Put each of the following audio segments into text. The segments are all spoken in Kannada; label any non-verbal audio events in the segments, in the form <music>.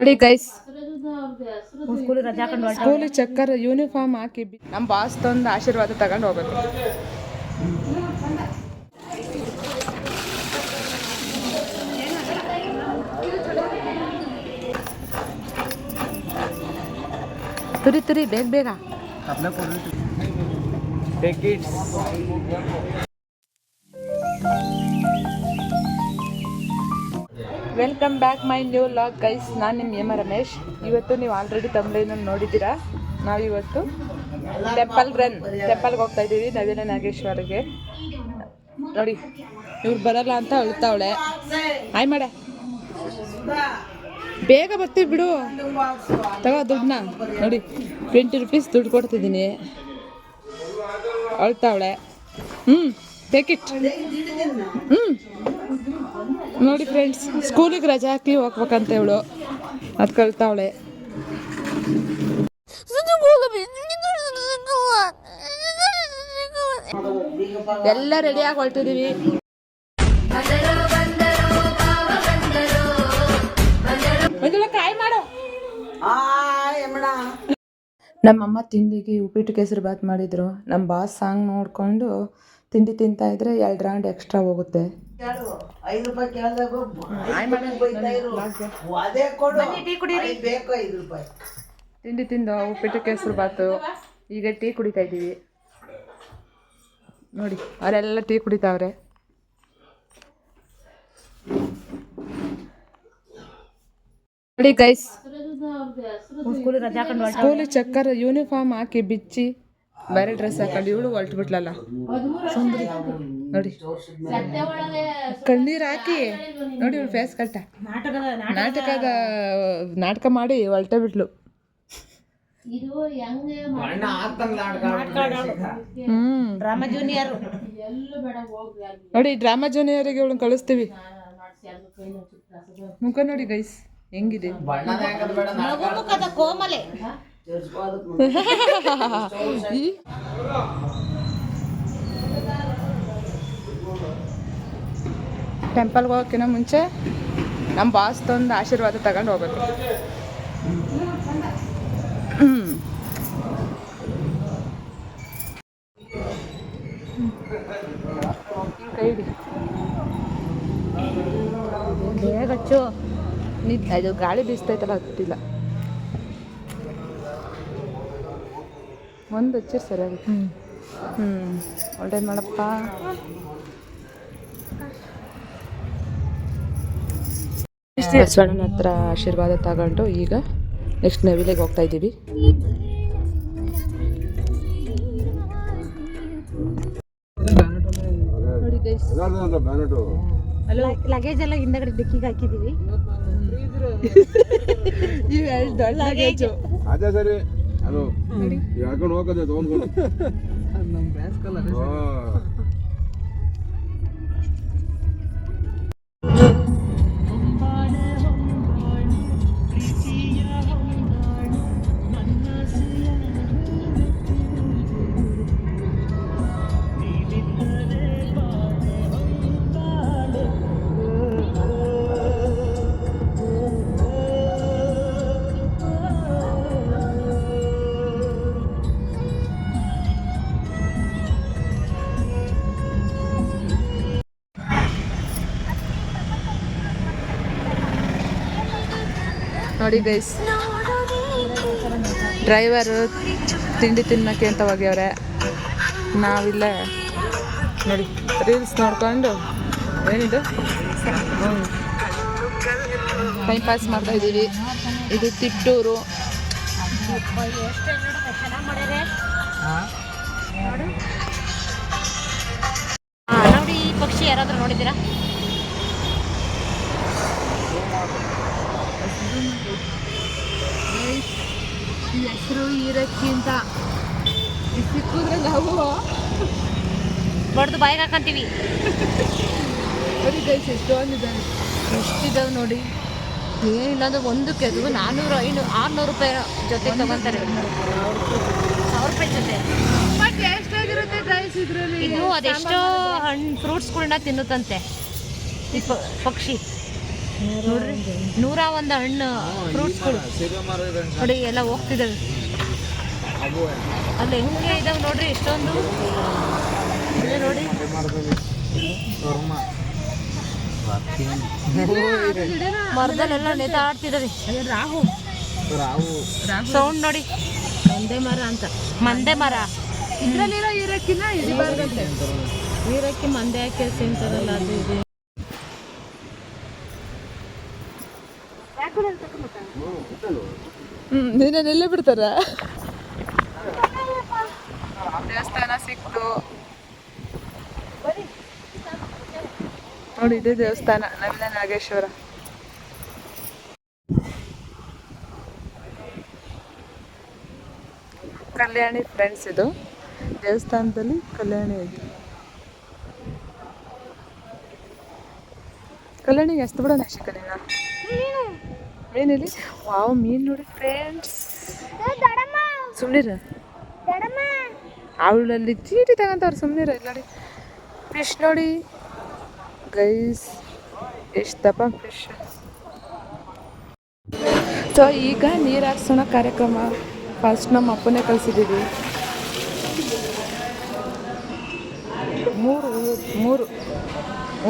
ನೋಡಿ ಗೈಸ್ ಸ್ಕೂಲಿಗೆ ರಜಾ ಹಾಕೊಂಡು ಹೊರಟ ಸ್ಕೂಲಿಗೆ ಚಕ್ಕರ್ ಯೂನಿಫಾರ್ಮ್ ಹಾಕಿ ಬಿ- ನಮ್ಮ ಬಾಸ್ ತಂದು ಆಶೀರ್ವಾದ ತಗೊಂಡು ಹೋಗ್ಬೇಕು. ತುರಿ ತುರಿ ಬೇಗ ಬೇಗ. Welcome back my new vlog guys ನಾನು ನಿಮ್ಮ ಎಮ ರಮೇಶ್. ಇವತ್ತು ನೀವು ಆಲ್ರೆಡಿ ತಮಿಳಿನ ನೋಡಿದ್ದೀರಾ? ನಾವಿವತ್ತು ಟೆಂಪಲ್ ರನ್ ಟೆಂಪಲ್ಗೆ ಹೋಗ್ತಾ ಇದ್ದೀವಿ, ನವೀನ ನಾಗೇಶ್ವರಿಗೆ. ನೋಡಿ, ಇವ್ರು ಬರಲ್ಲ ಅಂತ ಅಳ್ತಾವಳೆ. ಆಯ್ ಮಾಡ ಬೇಗ ಬರ್ತೀವಿ ಬಿಡು. ತಗೋ ದುಡ್ಡನ್ನ. ನೋಡಿ ಟ್ವೆಂಟಿ ರುಪೀಸ್ ದುಡ್ಡು ಕೊಡ್ತಿದ್ದೀನಿ. ಅಳ್ತಾವಳೆ. ಹ್ಞೂ ಟೇಕ್ ಹ್ಞೂ ನೋಡಿ ಫ್ರೆಂಡ್ಸ್ ಸ್ಕೂಲಿಗೆ ರಜೆ ಹಾಕಿ ಹೋಗ್ಬೇಕಂತ ಇವಳು. ಅದು ಕಳ್ತಾವಳೆ. ಎಲ್ಲ ರೆಡಿಯಾಗಿ ಹೊಳ್ತಿದೀವಿ ಮಂಜುಳ, ಕಾಯಿ ಮಾಡು. ನಮ್ಮಮ್ಮ ತಿಂಡಿಗೆ ಉಪ್ಪಿಟ್ಟು ಕೇಸರಿ ಬಾತ್ ಮಾಡಿದ್ರು. ನಮ್ಮ ಬಾಸ್ ಸಾಂಗ್ ನೋಡ್ಕೊಂಡು ತಿಂಡಿ ತಿಂತಾ ಇದ್ರೆ ಎರಡು ರೌಂಡ್ ಎಕ್ಸ್ಟ್ರಾ ಹೋಗುತ್ತೆ. ಐದು ರೂಪಾಯಿ ಕೇಳಿದಾಗ ಬೈತಾ ಇರು. ಅದೇ ಕೊಡು. ಐದ್ ಬೇಕು ಐದು ರೂಪಾಯಿ. ತಿಂಡಿ ತಿಂದು ಉಪ್ಪಿಟ್ಟು ಕೇಸರಿ ಬಾತು. ಈಗ ಟೀ ಕುಡಿತಾ ಇದ್ದೀವಿ. ನೋಡಿ ಅವರೆಲ್ಲ ಟೀ ಕುಡಿತಾವ್ರೆ. ನೋಡಿ ಗೈಸ್ ಸ್ಕೂಲ್ ಚಕ್ಕರ್ ಯೂನಿಫಾರ್ಮ್ ಹಾಕಿ ಬಿಚ್ಚಿ. ಬೇರೆ ಡ್ರೆಸ್ ಹಾಕೊಂಡು ಇವಳು ಹೊಲ್ಟ್ ಬಿಟ್ಲಲ್ಲ ಸುಂದ್ರಿ. ನೋಡಿ. ಕಣ್ಣೀರು ಹಾಕಿ. ನೋಡಿ ಇವಳು ಫೇಸ್ ಕಟ್ಟ. ನಾಟಕದ ನಾಟಕದ ನಾಟಕ ಮಾಡಿ ಹೊಲ್ಟೆ ಬಿಟ್ಲು. ನಾಟಕ ಹ್ಮ್. ಡ್ರಾಮಾ ಜೂನಿಯರ್ ನೋಡಿ ಡ್ರಾಮಾ ಜೂನಿಯರಿಗೆ ಇವಳನ್ನ ಕಳಿಸ್ತೀವಿ. ಮುಖ ನೋಡಿ ಗೈಸ್ ಹೆಂಗಿದೆ? ಕೋಮಲೆ. ಟೆಂಪಲ್ಗೆ ಹೋಗೋಕ್ಕಿಂತ ಮುಂಚೆ ನಮ್ಮ ಬಾಸ್ ತಂದು ಆಶೀರ್ವಾದ ತಗೊಂಡು ಹೋಗ್ಬೇಕು. ಬೇಗ ಹಚ್ಚು ನಿದ್ ಅದು ಗಾಳಿ ಬೀಸ್ತೈತಲ್ಲ ಹತ್ತಿಲ್ಲ ಒಂದು ಹಚ್ಚಿರ್ ಸರಿಯಾಗಿ ಹ್ಞೂ ಒಳ್ಳೇದು ಮಾಡಪ್ಪ ಬಸವಣ್ಣನ ಹತ್ರ ಆಶೀರ್ವಾದ ತಗೊಂಡು ಈಗ ನೆಕ್ಸ್ಟ್ ನವಿಲೆಗೆ ಹೋಗ್ತಾ ಇದ್ದೀವಿ. ಲಗೇಜ್ ಎಲ್ಲ ಹಿಂದಗಡೆ ಡಿಕ್ಕಿಗೆ ಹಾಕಿದೀವಿ <laughs> ಇವೆರಡು ದೊಡ್ಡ ಲಗೇಜು ಅದೇ ಸರಿ. ಅದು ಯಾಕೊಂಡು ಹೋಗದೆ ತಗೊಂಡ್ಕೊಂಡು ನೋಡಿ ಗೈಸ್ ಡ್ರೈವರು ತಿಂಡಿ ತಿನ್ನಕ್ಕೆ ಅಂತ ಹೋಗ್ಯವ್ರೆ. ನಾವಿಲ್ಲೇ. ನೋಡಿ ರೀಲ್ಸ್ ನೋಡ್ಕೊಂಡು ಏನಿದು? ಟೈಮ್ ಪಾಸ್ ಮಾಡ್ತಾ ಇದ್ದೀವಿ. ಇದು ತಿಟ್ಟೂರು. ನೋಡಿ ಪಕ್ಷಿ ಯಾರಾದರೂ ನೋಡಿದ್ದೀರಾ? ಈ ಹೆಸರು ಇರಕ್ಕಿಂತ ಸಿಕ್ಕಿದ್ರೆ ನಾವು ಬಡ್ದು ಬಾಯಿಗೆ ಹಾಕಂತೀವಿ. ನೋಡಿ ಗೈಸ್ ಎಷ್ಟೊಂದಿದ್ದಾವೆ ಎಷ್ಟಿದ್ದಾವೆ ನೋಡಿ. ಏನಿಲ್ಲ ಅಂದ್ರೆ ಒಂದಕ್ಕೆ ಅದು ನಾನ್ನೂರು ಐನೂರು ಆರುನೂರು ರೂಪಾಯಿ ಜೊತೆ ತಗೊಂತಾರೆ. ಸಾವಿರ ರೂಪಾಯಿ ಜೊತೆ. ಬಟ್ ಎಷ್ಟಾಗಿರುತ್ತೆ ಗೈಸ್ ಇದರಲ್ಲಿ? ಇದು ಅದೆಷ್ಟೋ ಹಣ್ಣು ಫ್ರೂಟ್ಸ್ಗಳನ್ನ ತಿನ್ನುತ್ತಂತೆ. ಈ ಪಕ್ಷಿ. ನೋಡ್ರಿ ನೂರ ಒಂದು ಹಣ್ಣು ಫ್ರೂಟ್ಸ್ಗಳು ನೋಡಿ ಎಲ್ಲ ಹೋಗ್ತಿದ್ದಾವೆ ಅಲ್ಲಿ ಹೆಂಗೆ ಇದಾವೆ ನೋಡ್ರಿ ಎಷ್ಟೊಂದು ಇದೆ ನೋಡಿ. ಮರದಲ್ಲೆಲ್ಲ ನೇತಾಡ್ತಿದ್ದಾವೆ ರಾಹು ಸೌಂಡ್ ನೋಡಿ. ಮಂದೆ ಮರ ಅಂತ. ಮಂದೆ ಮರ. ಇದ್ರಲ್ಲಿರೋ ಇರಕ್ಕಿನ ಬರ್ದಂತೆ ನೀರಕ್ಕೆ ಮಂದೆ ಹಾಕಿ ತಿಂತಾರಲ್ಲ ಅದು ಇದು. ಹ್ಮ್ ಎಲ್ಲೇ ಬಿಡ್ತಾರ. ದೇವಸ್ಥಾನ ಸಿಕ್ತು. ನೋಡಿ ಇದೇ ದೇವಸ್ಥಾನ ನವೀನ ನಾಗೇಶ್ವರ. ಕಲ್ಯಾಣಿ ಫ್ರೆಂಡ್ಸ್ ಇದು. ದೇವಸ್ಥಾನದಲ್ಲಿ ಕಲ್ಯಾಣಿ ಇದೆ. ಕಲ್ಯಾಣಿಗೆ ಎಷ್ಟು ಬಿಡೋಣ ಶಿಕನಿನ ಮೀನಿಲ್ಲಿ ವಾವ್ ಮೀನು ನೋಡಿ ಫ್ರೆಂಡ್ಸ್ ಸುಮ್ಮನಿರ ಅವಳಲ್ಲಿ ಚೀಟಿ ತಗೊಂತವ್ರು ಸುಮ್ಮನಿರ ಇಲ್ಲ ನೋಡಿ ಫಿಶ್ ನೋಡಿ. ಗೈಸ್ ಎಷ್ಟು ದಪ್ಪ ಫಿಶ್ ಸೊ ಈಗ ನೀರು ಹಾಕ್ಸೋಣ ಕಾರ್ಯಕ್ರಮ. ಫಸ್ಟ್ ನಮ್ಮ ಅಪ್ಪನೇ ಕಳಿಸಿದ್ದೀವಿ ಮೂರು ಮೂರು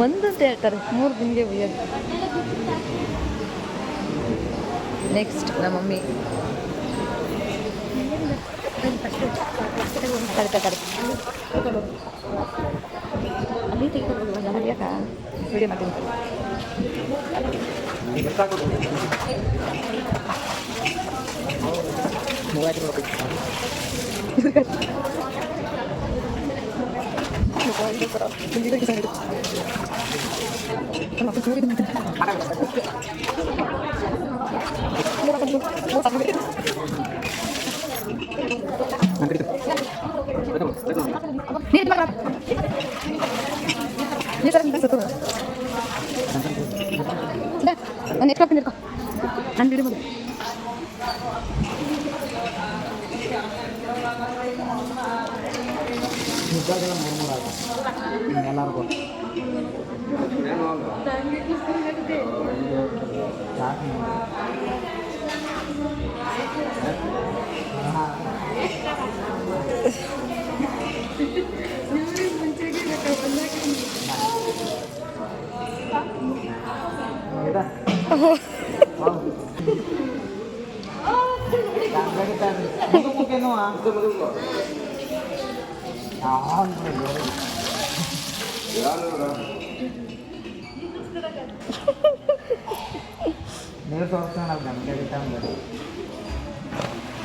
ಒಂದು ಅಂತ ಹೇಳ್ತಾರೆ. ಮೂರು ದಿನಗೆ ಉಯ್ಯೋದು ನೆಕ್ಸ್ಟ್ ನಮ್ಮ ಮಮ್ಮಿ ಕರೆಕ್ಟ ಕರೆಕ್ಟ್ ಅಲ್ಲಿ ತೆಗೆದು ಯಾಕ ವಿಡಿಯೋ ಮಾಡ್ತೀನಿ ನಾನು ಎತ್ಕೊಳ್ತೀನಿ ಇಟ್ಕೊ ನಾನು ಬಿಡಿ ಮೊದಲು ನೀರು ತೋರಿಸ್ತಾನ ಗಂಟೆ ಟೈಮ್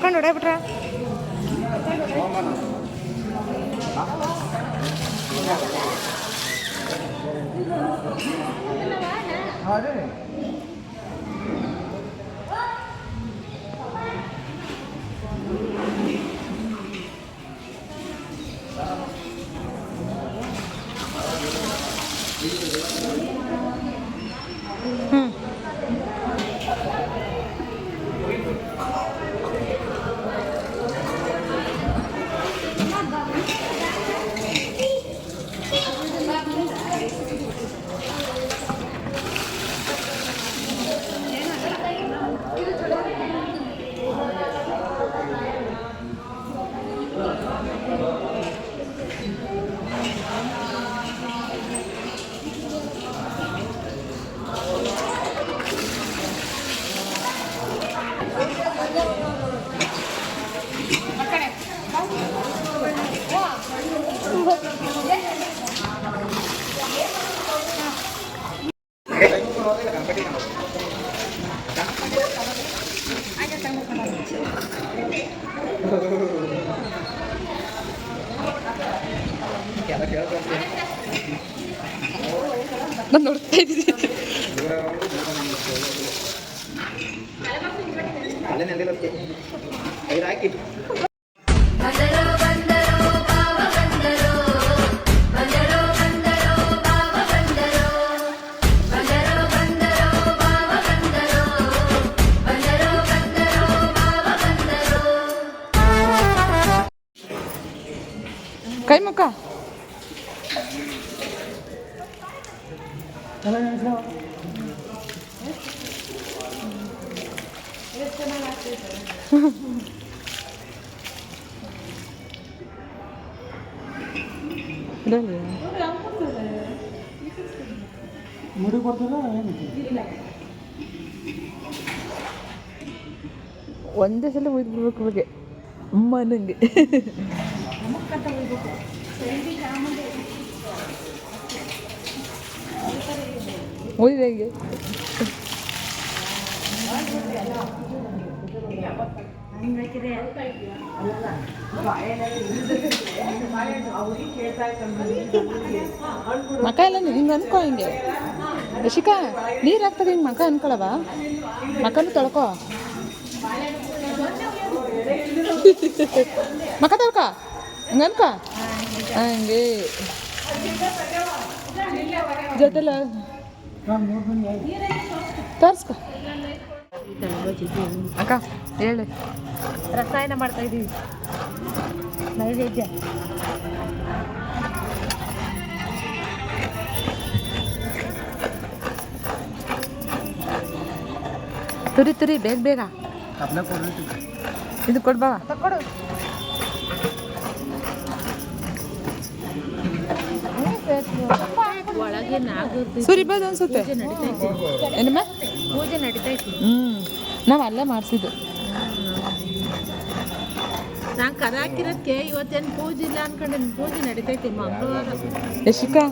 ಎದ್ರಕೊಂಡು ಹೊಡೆಬಿಟ್ರ ಹೌದು ಒಂದೇ ಸಲ ಒಯ್ದು ಬಿಡ್ಬೇಕು ಬಗ್ಗೆ ಅಮ್ಮ ನನಗೆ ಒಯ್ದು ಹೆಂಗೆ. ಮಕ ಎಲ್ಲ ಹಿಂಗೆ ಅನ್ಕೋ ಹಿಂಗೆ. ಶಿಕಾ ನೀರು ಹಾಕ್ತದೆ ಹಿಂಗೆ ಮಕ ಅನ್ಕೊಳವ? ಮಕನು ತೊಳ್ಕೊ. <laughs> ಮಕ ತೊಳ್ಕೊ ಹಂಗೆ ಅನ್ಕೋ ಹಂಗೆ. ಜೊತೆಲ ತರ್ಸ್ಕ. ಅಕ್ಕ ಹೇಳಿ. ರಸಾಯನ ಮಾಡ್ತಾ ಇದೀವಿ. ನೈವೇದ್ಯ. ತುರಿ ತುರಿ ಬೇಗ ಬೇಗ. ಇದು ಕೊಡ್ಬಾ ಕೊಡು ನಾಗರದ್ದು ಸುರಿಬೋದು ಅನ್ಸುತ್ತೆ ಏನಮ್ಮ? ಪೂಜೆ ನಡೀತೈತಿ ಹ್ಞೂ ನಾವು ಅಲ್ಲೇ ಮಾಡಿಸಿದ್ದು. ನಾನು ಕದ ಹಾಕಿರೋದಕ್ಕೆ ಇವತ್ತೇನು ಪೂಜೆ ಇಲ್ಲ ಅನ್ಕೊಂಡೆ ಪೂಜೆ ನಡೀತೈತಿ ಮಂಗಳವಾರ ಯಶಿಕಾ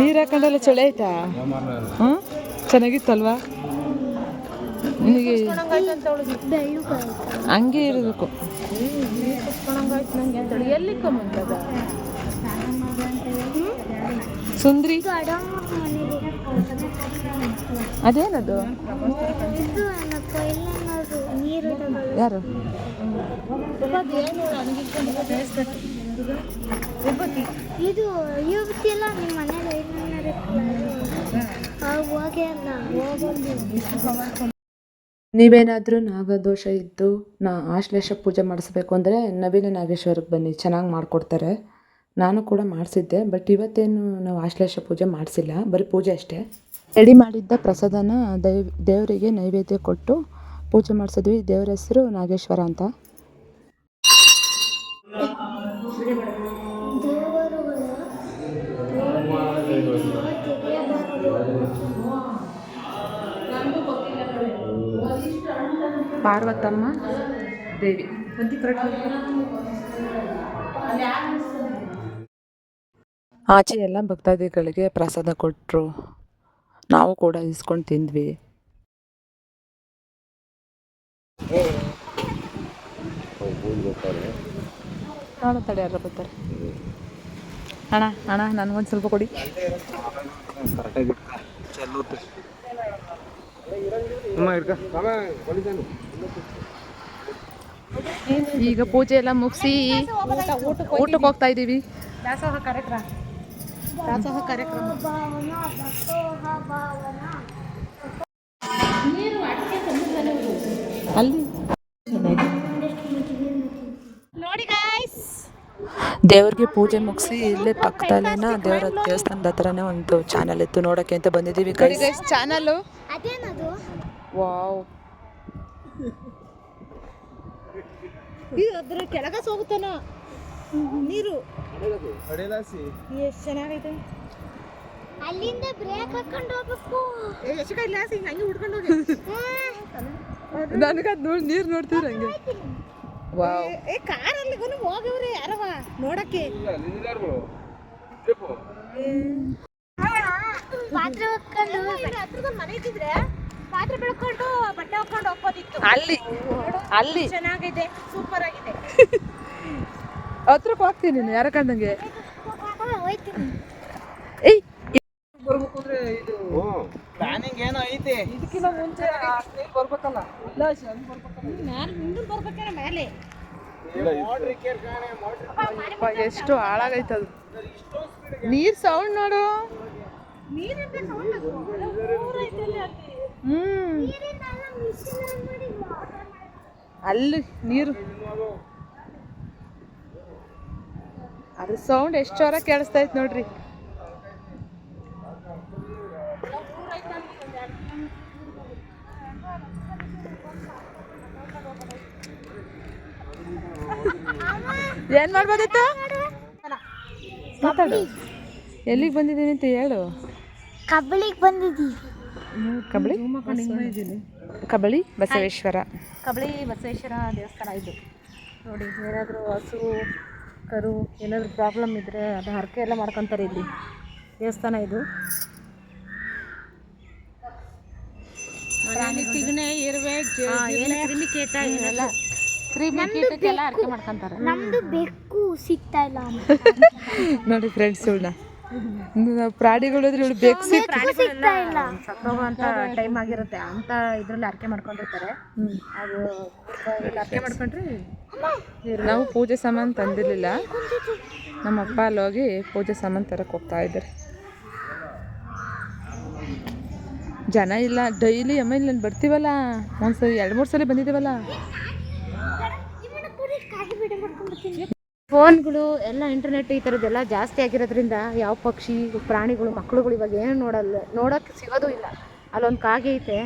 ನೀರು ಹಾಕೊಂಡಲ್ಲ ಚಳಿ ಆಯ್ತಾ? ಹ್ಞೂ ಚೆನ್ನಾಗಿತ್ತಲ್ವಾ? ನಿನಗೆ ಹಂಗೆ ಇರಬೇಕು. ಸುಂದ್ರಿ? ಅದೇನದು? ಯಾರು? ಇದು ಯುವತಿ ಎಲ್ಲ ನಿಮ್ಮ ಮನೇಲಿ ಹೋಗಿ ಅಲ್ಲ. ನೀವೇನಾದರೂ ನಾಗದೋಷ ಇದ್ದು ನಾ ಆಶ್ಲೇಷ ಪೂಜೆ ಮಾಡಿಸ್ಬೇಕು ಅಂದರೆ ನವೀನ ನಾಗೇಶ್ವರಕ್ಕೆ ಬನ್ನಿ, ಚೆನ್ನಾಗಿ ಮಾಡಿಕೊಡ್ತಾರೆ. ನಾನು ಕೂಡ ಮಾಡಿಸಿದ್ದೆ, ಬಟ್ ಇವತ್ತೇನು ನಾವು ಆಶ್ಲೇಷ ಪೂಜೆ ಮಾಡಿಸಿಲ್ಲ, ಬರೀ ಪೂಜೆ ಅಷ್ಟೇ. ರೆಡಿ ಮಾಡಿದ್ದ ಪ್ರಸಾದನ ದೇವ್, ದೇವರಿಗೆ ನೈವೇದ್ಯ ಕೊಟ್ಟು ಪೂಜೆ ಮಾಡಿಸಿದ್ವಿ. ದೇವರ ಹೆಸರು ನಾಗೇಶ್ವರ ಅಂತ. ಪಾರ್ವತಮ್ಮ ದೇವಿ. ಆಚೆ ಎಲ್ಲ ಭಕ್ತಾದಿಗಳಿಗೆ ಪ್ರಸಾದ ಕೊಟ್ಟರು ನಾವು ಕೂಡ ಇಸ್ಕೊಂಡು ತಿಂದ್ವಿ. ನೋಡೋ ತಡೆ ಯಾರು ಬರ್ತಾರೆ. ಅಣ್ಣ ಅಣ್ಣ, ನನಗೊಂದು ಸ್ವಲ್ಪ ಕೊಡಿ. ಈಗ ಪೂಜೆ ಎಲ್ಲ ಮುಗಿಸಿ ಊಟಕ್ಕೆ ಹೋಗ್ತಾ ಇದ್ದೀವಿ. ದಾಸೋಹ ಕಾರ್ಯಕ್ರಮ. ದಾಸೋಹ ಕಾರ್ಯಕ್ರಮ. ಅಲ್ಲಿ. ನೋಡಿ ಗಾಯ್ಸ್ ದೇವ್ರಿಗೆ ಪೂಜೆ ಮುಗಿಸಿ ಇಲ್ಲೇ ಪಕ್ಕದಲ್ಲೇನ ದೇವರ ದೇವಸ್ಥಾನದ ಹತ್ರನೇ ಒಂದು ಚಾನಲ್ ಇತ್ತು ನೋಡೋಕ್ಕೆ ಅಂತ ಬಂದಿದ್ದೀವಿ ಚಾನಲ್ ವಾವ್ <laughs> ಇದು ಅದ್ರ ಕೆಳಗ ಹೋಗುತ್ತಾನ ನೀರು. ಎಷ್ಟು ಚೆನ್ನಾಗೈತೆ. ಅಲ್ಲಿಂದ ಬ್ರೇಕ್ ಹಾಕೊಂಡು ಹೋಗ್ಬೇಕು. ಎಷ್ಟು ಕೈ ಲಾಸಿ ಹಂಗೆ ಹುಡ್ಕೊಂಡು ಹೋಗಿ. ನನಗೆ ಅದು ನೋಡಿ ನೀರು ನೋಡ್ತೀರ ಹಂಗೆ. ವಾವ್. ಏ ಕಾರ್ ಅಲ್ಲಿಗೂ ಹೋಗವ್ರೆ ಯಾರವ? ನೋಡಕ್ಕೆ. ಪಾತ್ರೆ ಹಾಕೊಂಡು ಮನೆ ಇದ್ದಿದ್ರೆ ಪಾತ್ರೆ ಬೆಳ್ಕೊಂಡು ಬಟ್ಟೆ ಹಾಕೊಂಡು ಹೋಗೋದಿತ್ತು ಅಲ್ಲಿ ಅಲ್ಲಿ. ಚೆನ್ನಾಗಿದೆ ಸೂಪರ್ ಆಗಿದೆ. <laughs> ಹತ್ರಕ್ಕೆ ಹೋಗ್ತೀನಿ ನೀನು ಯಾರ ಕಂಡಂಗೆ ಹೋಯ್ತೀನಿ ಏಯ್ ಐತೆ. ಇದಕ್ಕಿಂತ ಮುಂಚೆ ಆ ಸ್ನೇಹಿತ ಬರ್ಬೇಕಲ್ಲ ಶನ್ ಬರ್ಬೇಕಲ್ಲ. ಮೇಲೆ. ಅಪ್ಪ, ಎಷ್ಟು ಹಾಳಾಗೈತದು ನೀರ್ ಸೌಂಡ್ ನೋಡು. ಹ್ಮ್. ಅಲ್ಲಿ ನೀರು. ಅದ್ರ ಸೌಂಡ್ ಎಷ್ಟು ಜೋರ ಕೇಳಿಸ್ತಾ ಇತ್ತು ನೋಡ್ರಿ. ಏನ್ ಮಾಡ್ಬೋದಿತ್ತು? ಮಾತಾಡು. ಎಲ್ಲಿಗೆ ಬಂದಿದ್ದೀನಿ ಅಂತ ಹೇಳು. ಕಬ್ಬಳಿಗೆ ಬಂದಿದ್ದೀವಿ. ಕಬಳಿ? ಕಬಳಿ ಬಸವೇಶ್ವರ. ಕಬಳಿ ಬಸವೇಶ್ವರ ದೇವಸ್ಥಾನ ಇದು. ನೋಡಿ ಏನಾದರೂ ಹಸು ಕರು ಏನಾದರೂ ಪ್ರಾಬ್ಲಮ್ ಇದ್ದರೆ ಅದು ಹರಕೆ ಎಲ್ಲ ಮಾಡ್ಕೊತಾರೆ ಇಲ್ಲಿ. ದೇವಸ್ಥಾನ ಇದು. ತಿಗಣೆ ಇರುವೆ ಏನು ಕ್ರಿಮಿಕೀಟ ಕ್ರಿಮಿ ಕ್ರಿಮಿಕೀಟಕ್ಕೆಲ್ಲ ಹರಕೆ ಮಾಡ್ಕೊಂತಾರೆ. ನಮ್ದು ಬೆಕ್ಕು ಸಿಗ್ತಾ ಇಲ್ಲ. <laughs> ನೋಡಿ ಫ್ರೆಂಡ್ಸ್ ಪ್ರಾಣಿಗಳು ಅಂದ್ರೆ ಇವಳು ಬೇಕು ಸತ್ತೋಗುವಂಥ ಟೈಮ್ ಆಗಿರುತ್ತೆ. ಅಂತ ಇದ್ರಲ್ಲಿ ಅರ್ಕೆ ಮಾಡ್ಕೊಂಡಿರ್ತಾರೆ. ಅದು ಅರ್ಕೆ ಮಾಡ್ಕೊಂಡ್ರಿ ನಾವು ಪೂಜೆ ಸಾಮಾನು ತಂದಿರಲಿಲ್ಲ. ನಮ್ಮ ಅಪ್ಪ ಅಲ್ಲಿ ಹೋಗಿ ಪೂಜೆ ಸಾಮಾನು ತರಕ್ಕೆ ಹೋಗ್ತಾ ಇದ್ದಾರೆ. ಜನ ಇಲ್ಲ. ಡೈಲಿ ಅಮ್ಮ ಇಲ್ಲಿ ನಾನು ಬರ್ತೀವಲ್ಲ? ಒಂದ್ಸರಿ ಎರಡು ಮೂರು ಸಲ ಬಂದಿದ್ದೀವಲ್ಲ? ಫೋನ್ಗಳು ಎಲ್ಲ ಇಂಟರ್ನೆಟ್ ಈ ಥರದ್ದೆಲ್ಲ ಜಾಸ್ತಿ ಆಗಿರೋದ್ರಿಂದ ಯಾವ ಪಕ್ಷಿ ಪ್ರಾಣಿಗಳು ಮಕ್ಕಳುಗಳು ಇವಾಗ ಏನು ನೋಡಲ್ಲ ನೋಡೋಕೆ ಸಿಗೋದು ಇಲ್ಲ. ಅಲ್ಲೊಂದು ಕಾಗೆ ಐತೆ.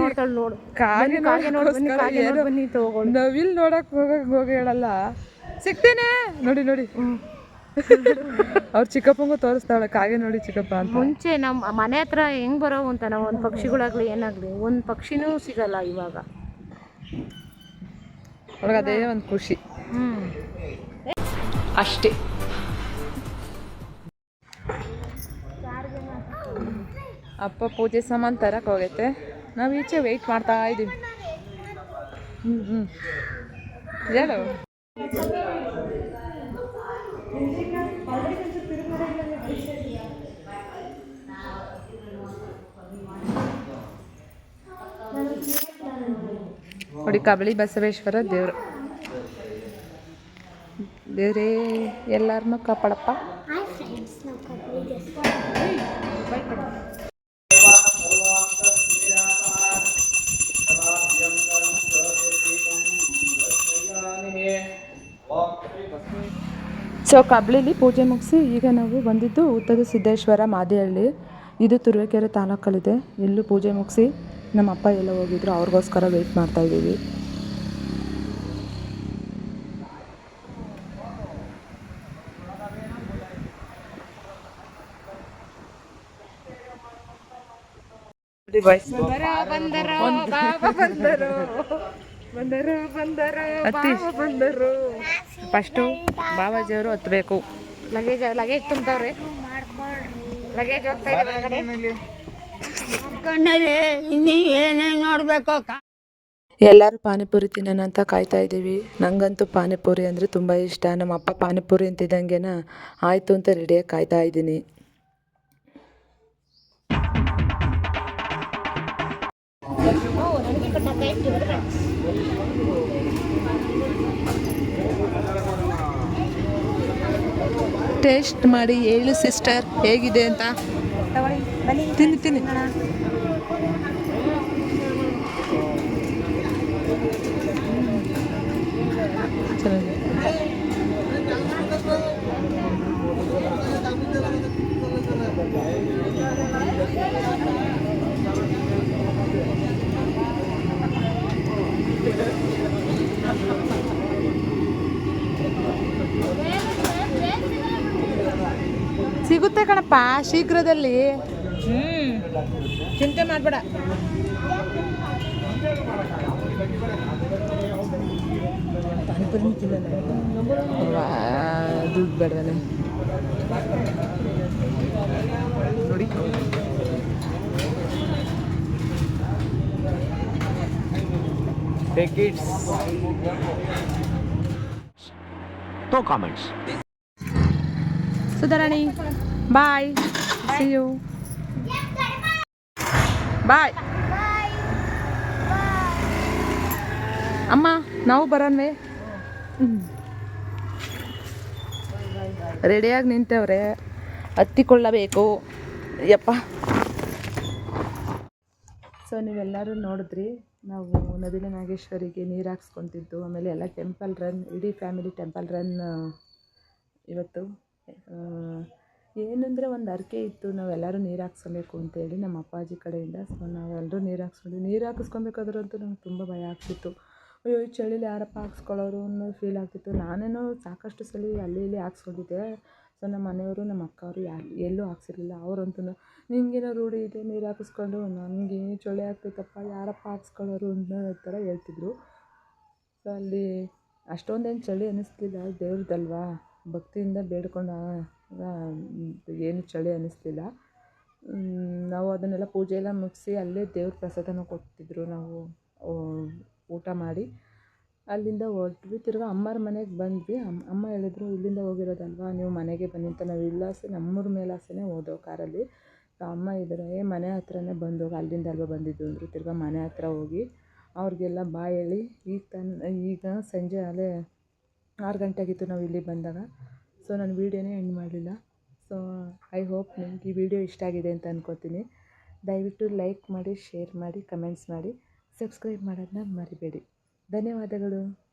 ನೋಡ್ತಾಳೆ ನೋಡು. ಕಾಗೆ ಕಾಗೆ ನೋಡಿ ಬನ್ನಿ ಕಾಗೆ ನೋಡಿ ಬನ್ನಿ ತಗೊಂಡು. ನವಿಲ್ ನೋಡಕ್ ಹೋಗಕ್ ಹೋಗಿ ಹೇಳಲ್ಲ. ಸಿಗ್ತೇನೆ. ನೋಡಿ ನೋಡಿ. ಅವ್ರ ಚಿಕ್ಕಪ್ಪಂಗೂ ತೋರಿಸ್ತಾಳೆ ಕಾಗೆ ನೋಡಿ ಚಿಕ್ಕಪ್ಪ ಅಂತ. ಮುಂಚೆ ನಮ್ಮ ಮನೆ ಹತ್ರ ಹೆಂಗ್ ಬರೋ ಅಂತ ನಾವು ಒಂದು ಪಕ್ಷಿಗಳಾಗ್ಲಿ ಏನಾಗ್ಲಿ ಒಂದು ಪಕ್ಷಿನೂ ಸಿಗಲ್ಲ ಇವಾಗ. ಒಳಗೆ ಅದೇ ಒಂದು ಖುಷಿ. ಅಷ್ಟೇ. ಅಪ್ಪ ಪೂಜೆ ಸಾಮಾನು ತರಕ್ಕೆ ಹೋಗೈತೆ. ನಾವು ಈಚೆ ವೆಯ್ಟ್ ಮಾಡ್ತಾ ಇದ್ದೀವಿ. ಹ್ಞೂ ಹ್ಞೂ ನೋಡಿ, ಕಬಳಿ ಬಸವೇಶ್ವರ ದೇವರು. ದೇವ್ರೇ ಎಲ್ಲಾರನ್ನೂ ಕಾಪಾಡಪ್ಪ. ಸೊ ಕಬ್ಳಿಲಿ ಪೂಜೆ ಮುಗಿಸಿ ಈಗ ನಾವು ಬಂದಿದ್ದು ಉತ್ತದ ಸಿದ್ದೇಶ್ವರ ಮಾದಿಹಳ್ಳಿ. ಇದು ತುರುವೇಕೆರೆ ತಾಲೂಕಲ್ಲಿದೆ. ಇಲ್ಲೂ ಪೂಜೆ ಮುಗಿಸಿ ನಮ್ಮ ಅಪ್ಪ ಎಲ್ಲ ಹೋಗಿದ್ರು. ಅವ್ರಿಗೋಸ್ಕರ ವೆಯ್ಟ್ ಮಾಡ್ತಾ ಇದ್ದೀವಿ ಹತ್ತಿ ಫಸ್ಟು ಬಾಬಾಜಿಯವರು ಹತ್ತಬೇಕು ಲಗೇಜ್ ಲಗೇಜ್ ತುಂಬ್ತಾವ್ರಿ. ಲಗೇಜ್ ಹೋಗ್ತಾ ಇದೆ ಒಳಗಡೆ. ಎಲ್ಲರೂ ಪಾನಿಪುರಿ ತಿನ್ನೋಣ ಅಂತ ಕಾಯ್ತಾ ಇದ್ದೀವಿ. ನಂಗಂತೂ ಪಾನಿಪುರಿ ಅಂದರೆ ತುಂಬ ಇಷ್ಟ. ನಮ್ಮ ಅಪ್ಪ ಪಾನಿಪುರಿ ಅಂತಿದ್ದಂಗೆನ ಆಯಿತು ಅಂತ ರೆಡಿಯಾಗಿ ಕಾಯ್ತಾ ಇದ್ದೀನಿ. ಟೇಸ್ಟ್ ಮಾಡಿ ಹೇಳು ಸಿಸ್ಟರ್ ಹೇಗಿದೆ ಅಂತ? ತಿನ್ನಿ ತಿನ್ನಿ. ಸಿಗುತ್ತೆ ಕಣಪ್ಪ ಶೀಘ್ರದಲ್ಲಿ. ಹ್ಮ್. ಚಿಂತೆ ಮಾಡಬೇಡ. ದುಡ್ಡು ಬೇಡ ನೋಡಿ. No comments. Sudharani bye see you bye ಅಮ್ಮ ನಾವು ಬರೋನ್ವೇ ರೆಡಿಯಾಗಿ ನಿಂತವ್ರೆ. ಹತ್ತಿಕೊಳ್ಳಬೇಕು. ಯಪ್ಪ. ಸೊ ನೀವೆಲ್ಲರೂ ನೋಡಿದ್ರಿ? ನಾವು ನದಿಲ ನಾಗೇಶ್ವರಿಗೆ ನೀರು ಹಾಕ್ಸ್ಕೊತಿದ್ದು, ಆಮೇಲೆ ಎಲ್ಲ ಟೆಂಪಲ್ ರನ್ ಇಡೀ ಫ್ಯಾಮಿಲಿ ಟೆಂಪಲ್ ರನ್ ಇವತ್ತು. ಏನಂದರೆ ಒಂದು ಅರ್ಕೆ ಇತ್ತು, ನಾವೆಲ್ಲರೂ ನೀರು ಹಾಕ್ಸ್ಕೊಬೇಕು ಅಂತೇಳಿ ನಮ್ಮ ಅಪ್ಪಾಜಿ ಕಡೆಯಿಂದ. ಸೊ ನಾವೆಲ್ಲರೂ ನೀರು ಹಾಕ್ಸ್ಕೊಂಡ್ವಿ ನೀರು ಹಾಕಿಸ್ಕೊಬೇಕಾದ್ರಂತೂ ನಂಗೆ ತುಂಬ ಭಯ ಆಗ್ತಿತ್ತು. ಅಯ್ಯೋ, ಈ ಚಳಿಲಿ ಯಾರಪ್ಪ ಹಾಕ್ಸ್ಕೊಳ್ಳೋರು ಅನ್ನೋ ಫೀಲ್ ಆಗ್ತಿತ್ತು. ನಾನೇನೋ ಸಾಕಷ್ಟು ಸಲ ಅಲ್ಲಿ ಇಲ್ಲಿ ಹಾಕ್ಸ್ಕೊಂಡಿದ್ದೆ. ಸೊ ನಮ್ಮ ಮನೆಯವರು, ನಮ್ಮ ಅಕ್ಕವರು ಯಾರು, ಎಲ್ಲೂ ಹಾಕ್ಸಿರ್ಲಿಲ್ಲ. ಅವರಂತೂ ನಿಮಗೇನೋ ರೂಢಿ ಇದೆ, ನೀರು ಹಾಕಿಸ್ಕೊಂಡು ನನಗೆ ಚಳಿ ಆಗ್ತೈತಪ್ಪ ಯಾರಪ್ಪ ಹಾಕ್ಸ್ಕೊಳ್ಳೋರು? ಅನ್ನೋ ಥರ ಹೇಳ್ತಿದ್ರು. ಸೊ ಅಲ್ಲಿ ಅಷ್ಟೊಂದೇನು ಚಳಿ ಅನ್ನಿಸ್ಲಿಲ್ಲ. ದೇವ್ರದ್ದಲ್ವಾ ಭಕ್ತಿಯಿಂದ ಬೇಡ್ಕೊಂಡು ಏನು ಚಳಿ ಅನ್ನಿಸ್ಲಿಲ್ಲ. ನಾವು ಅದನ್ನೆಲ್ಲ ಪೂಜೆ ಎಲ್ಲ ಮುಗಿಸಿ ಅಲ್ಲೇ ದೇವ್ರ ಪ್ರಸಾದನ ಕೊಡ್ತಿದ್ರು ನಾವು. ಊಟ ಮಾಡಿ. ಅಲ್ಲಿಂದ ಹೊರಟ್ವಿ ತಿರ್ಗಿ ಅಮ್ಮರ ಮನೆಗೆ ಬಂದ್ವಿ. ಅಮ್ಮ ಅಮ್ಮ ಹೇಳಿದ್ರು, ಇಲ್ಲಿಂದ ಹೋಗಿರೋದಲ್ವಾ? ನೀವು ಮನೆಗೆ ಬನ್ನಿ ಅಂತ. ನಾವು ಇಲ್ಲಾಸೆ ನಮ್ಮೂರ ಮೇಲಾಸೆನೇ ಹೋದೋ ಕಾರಲ್ಲಿ. ಅಮ್ಮ ಇದ್ದಾರೆ ಏ, ಮನೆ ಹತ್ರನೇ ಬಂದು ಹೋಗಿ, ಅಲ್ಲಿಂದ ಅಲ್ವಾ ಬಂದಿದ್ದು? ಅಂದರು. ತಿರ್ಗಿ ಮನೆ ಹತ್ರ ಹೋಗಿ ಅವ್ರಿಗೆಲ್ಲ ಬಾ ಹೇಳಿ, ಈಗ ತನ್ನ ಈಗ ಸಂಜೆ ಅಲ್ಲೇ ಆರು ಗಂಟೆ ಆಗಿತ್ತು ನಾವು ಇಲ್ಲಿ ಬಂದಾಗ. ಸೊ, ನಾನು ವೀಡಿಯೋನೇ ಎಂಡ್ ಮಾಡಲಿಲ್ಲ. ಸೊ, ಐ ಹೋಪ್ ನಿಮ್ಗೆ ಈ ವಿಡಿಯೋ ಇಷ್ಟ ಆಗಿದೆ ಅಂತ ಅನ್ಕೋತೀನಿ. ದಯವಿಟ್ಟು ಲೈಕ್ ಮಾಡಿ, ಶೇರ್ ಮಾಡಿ, ಕಮೆಂಟ್ಸ್ ಮಾಡಿ. ಸಬ್ಸ್ಕ್ರೈಬ್ ಮಾಡೋದನ್ನ ಮರಿಬೇಡಿ. ಧನ್ಯವಾದಗಳು.